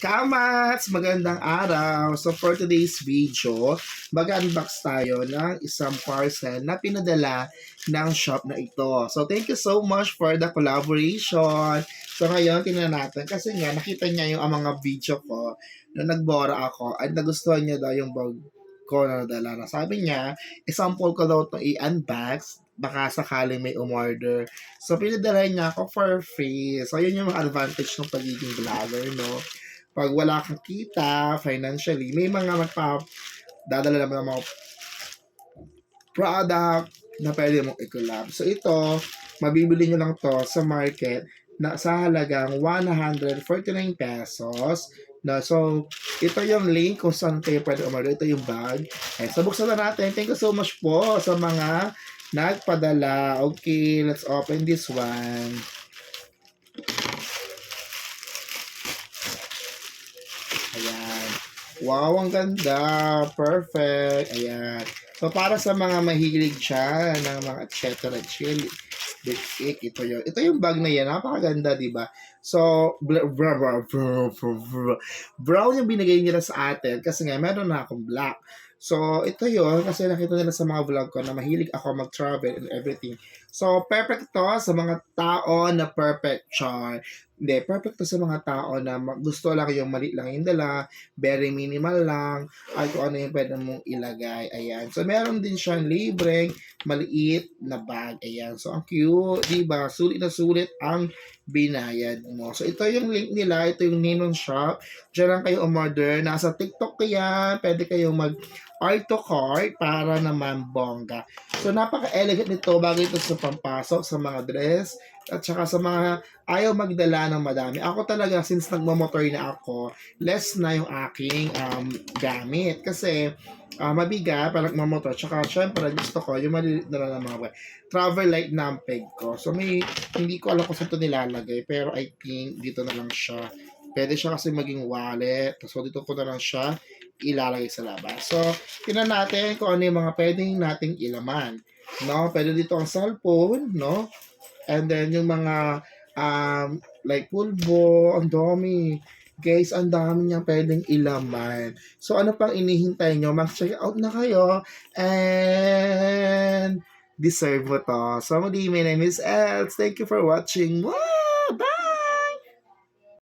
Kamats! Magandang araw! So for today's video, mag-unbox tayo ng isang parcel na pinadala ng shop na ito. So thank you so much for the collaboration. So ngayon, tingnan natin. Kasi nga, nakita niya yung mga video ko na nagbora ako at nagustuhan niya daw yung bag ko na nadala na. Sabi niya, example ko daw ito i-unbox baka sakali may umorder. So, pinadala niya ako for free. So, yun yung advantage ng pagiging vlogger, no? Pag wala kang kita financially, may mga magpa dadala naman ng mga product na pwede mong i-collab. So, ito, mabibili nyo lang to sa market na sa halagang 149 pesos. No, so, ito yung link kung saan kayo pwede umorder. Ito yung bag. Eh, so, buksan na natin. Thank you so much po sa mga nagpadala. Okay, let's open this one. Ayan. Wow, ang ganda. Perfect. Ayan. So, para sa mga mahilig siya ng mga cetera, chill, big cake, ito yun. Ito yung bag na yan. Napakaganda, di ba? So, br- br- br- br- br- br- brown yung binigay nila sa atin kasi nga, meron na akong black. So, ito yun, kasi nakita nila sa mga vlog ko na mahilig ako mag-travel and everything. So, perfect to sa mga tao na perfect char. Hindi, perfect to sa mga tao na gusto lang yung mali lang yung dala, very minimal lang, ay kung ano yung pwede mong ilagay. Ayan. So, meron din siyang libreng maliit na bag. Ayan. So, ang cute. Diba? Sulit na sulit ang binayad mo. So, ito yung link nila. Ito yung Ninon Shop. Diyan lang kayo umorder. Nasa TikTok kaya. Pwede kayong mag art to cart para naman bongga. So, napaka-elegant nito bagay ito sa pampasok, sa mga dress, at saka sa mga ayaw magdala ng madami. Ako talaga, since nagmamotor na ako, less na yung aking um, gamit. Kasi, uh, mabiga, parang mamotor. Tsaka, syempre, gusto ko, yung maliliit na mga way. Travel light na ang peg ko. So, may, hindi ko alam kung saan ito nilalagay. Pero, I think, dito na lang siya. Pwede siya kasi maging wallet. So, dito ko na lang siya ilalagay sa labas. So, tinan natin kung ano yung mga pwedeng nating ilaman. No? Pwede dito ang cellphone, no? And then, yung mga, um, like, pulbo, ang dami. Guys, ang dami niyang pwedeng ilaman. So, ano pang inihintay nyo? Mag-check out na kayo. And, deserve mo to. So, muli, my name is Els. Thank you for watching. Wow!